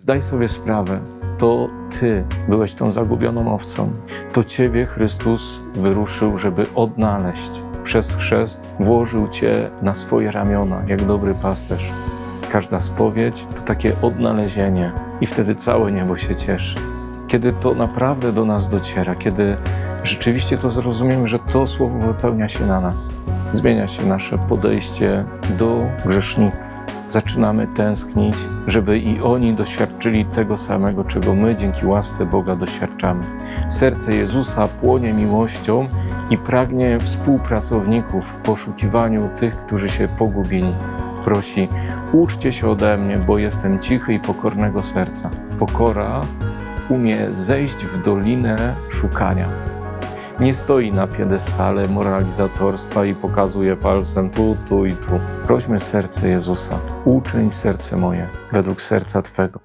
Zdaj sobie sprawę, to Ty byłeś tą zagubioną owcą. To Ciebie Chrystus wyruszył, żeby odnaleźć. Przez chrzest włożył Cię na swoje ramiona, jak dobry pasterz. Każda spowiedź to takie odnalezienie, i wtedy całe niebo się cieszy. Kiedy to naprawdę do nas dociera, kiedy rzeczywiście to zrozumiemy, że to słowo wypełnia się na nas, zmienia się nasze podejście do grzeszników zaczynamy tęsknić, żeby i oni doświadczyli tego samego, czego my dzięki łasce Boga doświadczamy. Serce Jezusa płonie miłością i pragnie współpracowników w poszukiwaniu tych, którzy się pogubili. Prosi, uczcie się ode mnie, bo jestem cichy i pokornego serca. Pokora umie zejść w dolinę szukania nie stoi na piedestale moralizatorstwa i pokazuje palcem tu, tu i tu. Prośmy serce Jezusa, uczyń serce moje według serca Twego.